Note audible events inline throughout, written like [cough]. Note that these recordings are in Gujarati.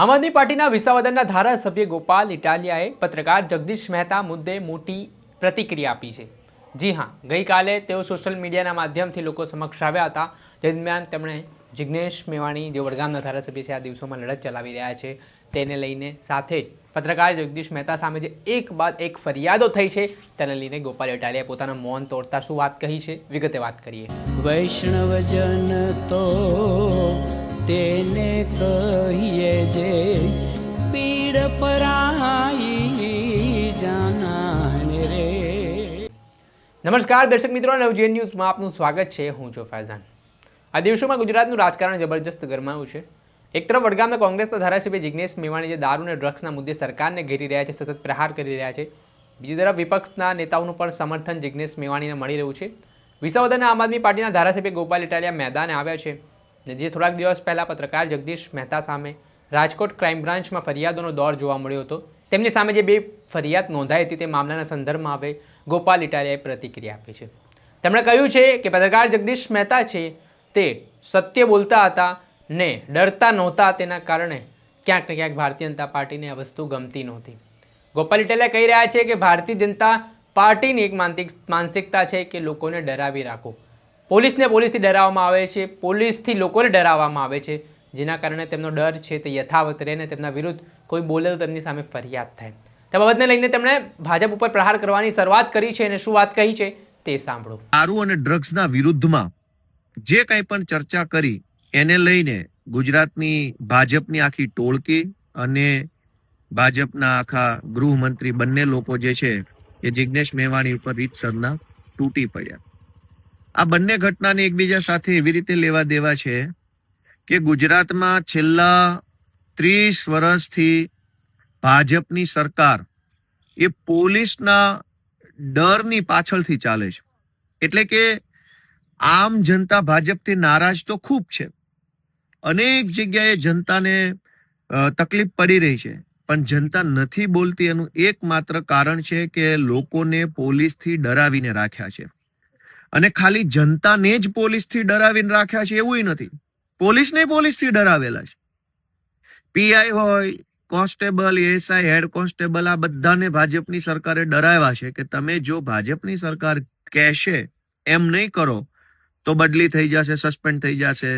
આમ આદમી પાર્ટીના વિસાવદનના ધારાસભ્ય ગોપાલ ઇટાલિયાએ પત્રકાર જગદીશ મહેતા મુદ્દે મોટી પ્રતિક્રિયા આપી છે. જી હા, ગઈકાલે તેઓ સોશિયલ મીડિયાના માધ્યમથી લોકો સમક્ષ આવ્યા હતા. જે દરમિયાન તેમણે જિજ્ઞેશ મેવાણી જે વડગામના ધારાસભ્ય છે, આ દિવસોમાં લડત ચલાવી રહ્યા છે. તેને લઈને સાથે જ પત્રકાર જગદીશ મહેતા સામે જે એક બાદ એક ફરિયાદો થઈ છે, તેને લઈને ગોપાલ ઇટાલિયાએ પોતાના મૌન તોડતા શું વાત કહી છે? વિગતે વાત કરીએ. વૈષ્ણવજન તો તેને કહીએ જે પીડ પરાઈ જાનાને રે. નમસ્કાર દર્શક મિત્રો, નવજીવન ન્યૂઝમાં આપનું સ્વાગત છે. હું છું ફૈઝાન. આ દિવસોમાં ગુજરાતનું રાજકારણ જબરજસ્ત ગરમાયું છે. એક તરફ વડગામના કોંગ્રેસના ધારાસભ્ય જિજ્ઞેશ મેવાણી જે દારૂ અને ડ્રગ્સના મુદ્દે સરકારને ઘેરી રહ્યા છે, સતત પ્રહાર કરી રહ્યા છે. બીજી તરફ વિપક્ષના નેતાઓનું પણ સમર્થન જિજ્ઞેશ મેવાણીને મળી રહ્યું છે. વિસાવદરના આમ આદમી પાર્ટીના ધારાસભ્ય ગોપાલ ઇટાલિયા મેદાને આવ્યા છે. અને જે થોડાક દિવસ પહેલાં પત્રકાર જગદીશ મહેતા સામે રાજકોટ ક્રાઇમ બ્રાન્ચમાં ફરિયાદોનો દોર જોવા મળ્યો હતો. તેમની સામે જે બે ફરિયાદ નોંધાઈ હતી તે મામલાના સંદર્ભમાં હવે ગોપાલ ઇટાલિયાએ પ્રતિક્રિયા આપી છે. તેમણે કહ્યું છે કે પત્રકાર જગદીશ મહેતા છે તે સત્ય બોલતા હતા ને ડરતા નહોતા તેના કારણે ક્યાંક ને ક્યાંક ભારતીય જનતા પાર્ટીને આ વસ્તુ ગમતી નહોતી. ગોપાલ ઇટાલિયા કહી રહ્યા છે કે ભારતીય જનતા પાર્ટીની એક માનસિક માનસિકતા છે કે લોકોને ડરાવી રાખો. પોલીસને પોલીસથી ડરાવવામાં આવે છે, પોલીસથી લોકોને ડરાવવામાં આવે છે, જેના કારણે તેમનો ડર છે તે યથાવત રહે ને તેમના વિરુદ્ધ કોઈ બોલે તો તેમની સામે ફરિયાદ થાય. તે બાબતને લઈને તેમણે ભાજપ ઉપર પ્રહાર કરવાની શરૂઆત કરી છે અને શું વાત કહી છે તે સાંભળો. દારૂ અને ડ્રગ્સના વિરુદ્ધમાં જે કંઈ પણ ચર્ચા કરી, એને લઈને ગુજરાતની ભાજપની આખી ટોળકી અને ભાજપના આખા ગૃહમંત્રી બંને લોકો જે છે એ જિજ્ઞેશ મેવાણી ઉપર રીતસરના તૂટી પડ્યા. આ બંને ઘટનાને એકબીજા સાથે એવી રીતે લેવા દેવા છે કે ગુજરાતમાં છેલ્લા ત્રીસ વર્ષથી ભાજપની સરકાર એ પોલીસના ડરની પાછળથી ચાલે છે. એટલે કે આમ જનતા ભાજપથી નારાજ તો ખૂબ છે. અનેક જગ્યાએ જનતાને તકલીફ પડી રહી છે. પણ જનતા નથી બોલતી એનું એકમાત્ર કારણ છે કે લોકોને પોલીસથી ડરાવીને રાખ્યા છે. અને ખાલી જનતાને જ પોલીસથી ડરાવીને રાખ્યા છે એવું નથી. પોલીસને પોલીસથી ડરાવેલા છે. પીઆઈ હોય, કોન્સ્ટેબલ એએસઆઈ હેડ કોન્સ્ટેબલ, આ બધાને ભાજપની સરકારે ડરાવ્યા છે કે તમે જો ભાજપની સરકાર કહેશે એમ નહીં કરો, તો બદલી થઈ જશે, સસ્પેન્ડ થઈ જશે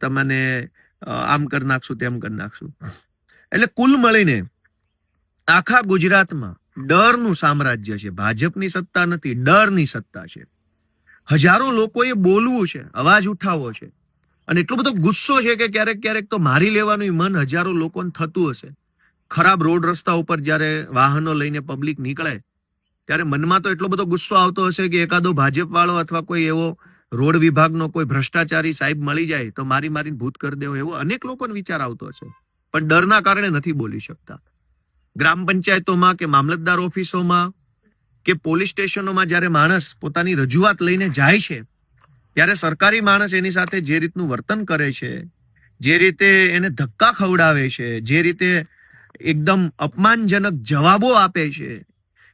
તમને આમ કરી નાખશું, તેમ કરી નાખશું. એટલે કુલ મળીને આખા ગુજરાતમાં ડરનું સામ્રાજ્ય છે. ભાજપની સત્તા નથી, ડરની સત્તા છે. હજારો લોકોએ બોલવું છે, અવાજ ઉઠાવવો છે. અને એટલો બધો ગુસ્સો છે કે ક્યારેક ક્યારેક તો મારી લેવાનું મન હજારો લોકોને થતું હશે. ખરાબ રોડ રસ્તા ઉપર જ્યારે વાહનો લઈને પબ્લિક નીકળે, ત્યારે મનમાં તો એટલો બધો ગુસ્સો આવતો હશે કે એકાદો ભાજપ વાળો અથવા કોઈ એવો રોડ વિભાગનો કોઈ ભ્રષ્ટાચારી સાહેબ મળી જાય તો મારી મારીને ભૂત કરી દેવો એવો અનેક લોકોને વિચાર આવતો હશે. પણ ડરના કારણે નથી બોલી શકતા. ગ્રામ પંચાયતોમાં કે મામલતદાર ઓફિસોમાં કે પોલીસ સ્ટેશનોમાં જ્યારે માણસ પોતાની રજૂઆત લઈને જાય છે, ત્યારે સરકારી માણસ એની સાથે જે રીતનું વર્તન કરે છે, જે રીતે એને ધક્કા ખવડાવે છે, જે રીતે એકદમ અપમાનજનક જવાબો આપે છે,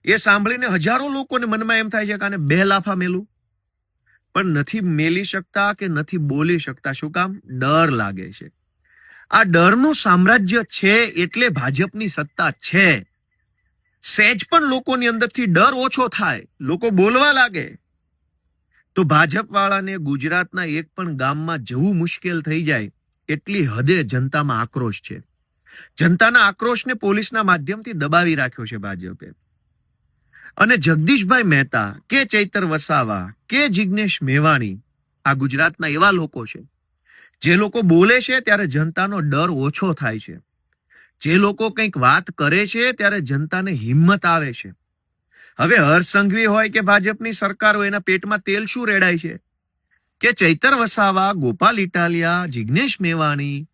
એ સાંભળીને હજારો લોકોને મનમાં એમ થાય છે કે આને બે લાફા મેલું. પણ નથી મેલી શકતા કે નથી બોલી શકતા, શું કામ? ડર લાગે છે. આ ડરનું સામ્રાજ્ય છે એટલે ભાજપની સત્તા છે. સહેજ પણ લોકોની અંદરથી ડર ઓછો થાય. લોકો બોલવા લાગે. તો ભાજપ વાળાને ગુજરાતના એક પણ ગામમાં જવું મુશ્કેલ થઈ જાય એટલી હદે જનતામાં આક્રોશ છે. જનતાના આક્રોશને પોલીસના માધ્યમથી દબાવી રાખ્યો છે ભાજપે. અને જગદીશભાઈ મહેતા, કે ચૈતર વસાવા, કે જિજ્ઞેશ મેવાણી આ ગુજરાતના એવા લોકો છે. જે લોકો બોલે છે ત્યારે જનતાનો ડર ઓછો થાય છે. જે લોકો કંઈક વાત કરે છે, ત્યારે જનતાને હિંમત આવે છે. હવે હર્ષ હોય કે ભાજપની સરકાર હોય, એના પેટમાં તેલ શું રેડાય છે? કે ચૈતર વસાવા, ગોપાલ ઇટાલિયા જિજ્ઞેશ મેવાણી,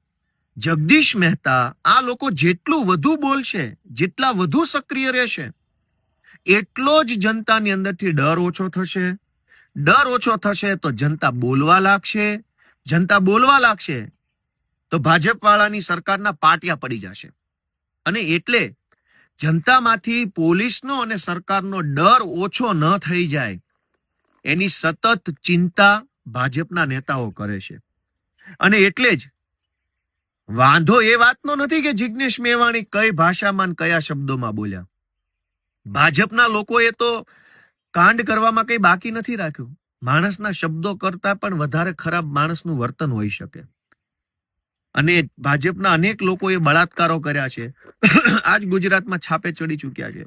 જગદીશ મહેતા, આ લોકો જેટલું વધુ બોલશે, જેટલા વધુ સક્રિય રહેશે, એટલો જ જનતાની અંદરથી ડર ઓછો થશે. ડર ઓછો થશે તો જનતા બોલવા લાગશે. જનતા બોલવા લાગશે તો ભાજપ વાળાની સરકારના પાટિયા પડી જશે. અને એટલે જનતામાંથી પોલીસનો અને સરકારનો ડર ઓછો ન થઈ જાય. એની સતત ચિંતા ભાજપના નેતાઓ કરે છે. અને એટલે જ વાંધો એ વાતનો નથી કે જિજ્ઞેશ મેવાણી કઈ ભાષામાં કયા શબ્દોમાં બોલ્યા. ભાજપના લોકોએ તો કાંડ કરવામાં કઈ બાકી નથી રાખ્યું. માણસના શબ્દો કરતા પણ વધારે ખરાબ માણસનું વર્તન હોઈ શકે. અને ભાજપના અનેક લોકોએ બળાત્કારો કર્યા છે. [clears throat] આજ ગુજરાતમાં છાપે ચડી ચૂક્યા છે.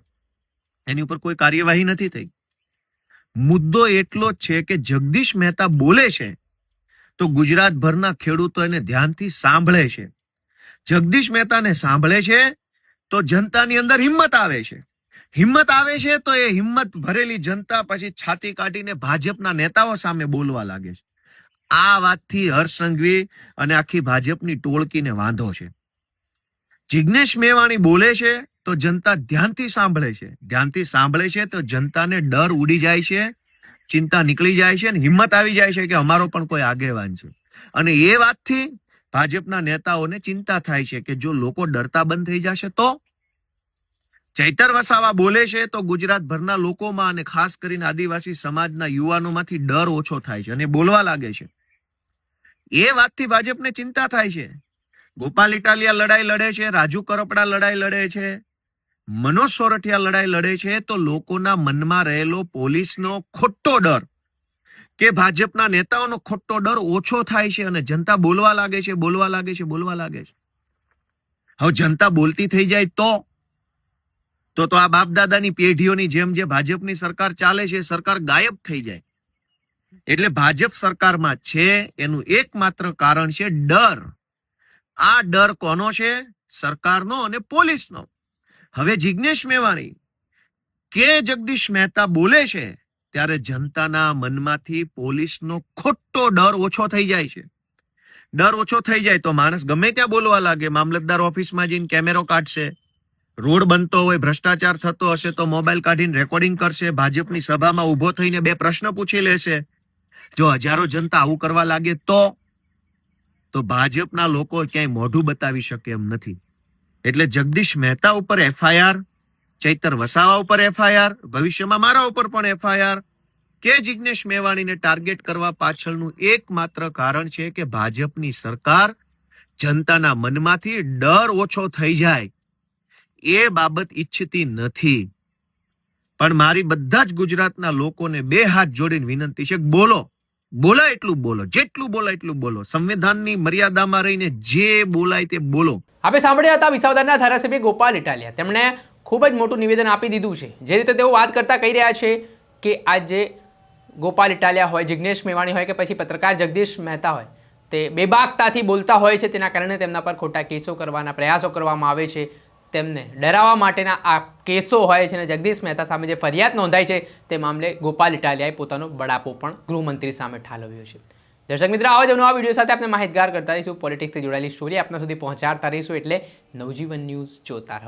એની ઉપર કોઈ કાર્યવાહી નથી થઈ. મુદ્દો એટલો જ છે કે જગદીશ મહેતા બોલે છે, તો ગુજરાતભરના ખેડૂતો એને ધ્યાનથી સાંભળે છે. જગદીશ મહેતાને સાંભળે છે, તો જનતાની અંદર હિંમત આવે છે. હિંમત આવે છે તો એ હિંમત ભરેલી જનતા પછી છાતી કાઢીને ભાજપના નેતાઓ સામે બોલવા લાગે છે. આ વાતથી હર્ષ સંઘવી અને આખી ભાજપની ટોળકીને વાંધો છે. જિજ્ઞેશ મેવાણી બોલે છે તો જનતા ધ્યાનથી સાંભળે છે. ધ્યાનથી સાંભળે છે તો જનતાને ડર ઉડી જાય છે, ચિંતા નીકળી જાય છે અને હિંમત આવી જાય છે કે અમારો પણ કોઈ આગેવાન છે. અને એ વાતથી ભાજપના નેતાઓને ચિંતા થાય છે કે જો લોકો ડરતા બંધ થઈ જશે તો? ચૈતર વસાવા બોલે છે તો ગુજરાતભરના લોકોમાં અને ખાસ કરીને આદિવાસી સમાજના યુવાનોમાંથી ડર ઓછો થાય છે અને બોલવા લાગે છે. એ વાતથી ભાજપને ચિંતા થાય છે. ગોપાલ ઇટાલિયા લડાઈ લડે છે, રાજુ કરપડા લડાઈ લડે છે, મનોજ સોરઠિયા લડાઈ લડે છે, તો લોકોના મનમાં રહેલો પોલીસનો ખોટો ડર કે ભાજપના નેતાઓનો ખોટો ડર ઓછો થાય છે અને જનતા બોલવા લાગે છે, બોલવા લાગે છે, બોલવા લાગે છે. હવે જનતા બોલતી થઈ જાય તો? તો તો આ બાપ દાદાની પેઢીઓની જેમ જે ભાજપની સરકાર ચાલે છે, સરકાર ગાયબ થઈ જાય. એટલે ભાજપ સરકારમાં છે, એનું એકમાત્ર કારણ છે ડર. આ ડર કોનો છે? સરકારનો અને પોલીસનો. હવે જિજ્ઞેશ મેવાણી, કે જગદીશ મહેતા બોલે છે, ત્યારે જનતાના મનમાંથી પોલીસનો ખોટો ડર ઓછો થઈ જાય છે. ડર ઓછો થઈ જાય તો માણસ ગમે ત્યાં બોલવા લાગે, મામલતદાર ઓફિસમાં જઈને કેમેરો કાઢશે, રોડ બનતો હોય, ભ્રષ્ટાચાર થતો હશે તો મોબાઈલ કાઢીને રેકોર્ડિંગ કરશે, ભાજપની સભામાં ઊભો થઈને બે પ્રશ્ન પૂછી લેશે. જો હજારો જનતા આવું કરવા લાગે તો તો ભાજપના લોકો ક્યાંય મોઢું બતાવી શકે એમ નથી. એટલે જગદીશ મહેતા ઉપર એફઆઈઆર, ચૈતર વસાવા ઉપર એફઆઈઆર, ભવિષ્યમાં મારા ઉપર પણ એફઆઈઆર, કે જિજ્ઞેશ મેવાણીને ટાર્ગેટ કરવા પાછળનું એકમાત્ર કારણ છે કે ભાજપની સરકાર જનતાના મનમાંથી ડર ઓછો થઈ જાય. એ બાબત ઈચ્છતી નથી. પણ મારી બધા જ ગુજરાતના લોકોને બે હાથ જોડીને વિનંતી છે બોલો, બોલાય એટલું બોલો, જેટલું બોલાય એટલું બોલો. સંવિધાનની મર્યાદામાં રહીને જે બોલાય તે બોલો. આપણે સાંભળ્યા હતા વિસાવદરના ધારાસભ્ય ગોપાલ ઇટાલિયા. તેમણે ખૂબ જ મોટું નિવેદન આપી દીધું છે. જે રીતે તેઓ વાત કરતા કહી રહ્યા છે કે આજે ગોપાલ ઇટાલિયા હોય જિજ્ઞેશ મેવાણી હોય કે પછી પત્રકાર જગદીશ મહેતા હોય, તે બેબાકતાથી બોલતા હોય છે. તેના કારણે તેમના પર ખોટા કેસો કરવાના પ્રયાસો કરવામાં આવે છે. તેમને ડરાવવા માટેના આ કેસો હોય છે અને જગદીશ મહેતા સામે જે ફરિયાદ નોંધાઈ છે તે મામલે ગોપાલ ઇટાલિયાએ પોતાનો બળાપો પણ ગૃહમંત્રી સામે ઠાલવ્યો છે. દર્શક મિત્રો, આવા જ નવા વીડિયો સાથે આપણે માહિતગાર કરતા રહીશું. પોલિટિક્સથી જોડાયેલી સ્ટોરી આપના સુધી પહોંચાડતા રહીશું એટલે નવજીવન ન્યૂઝ જોતા રહો.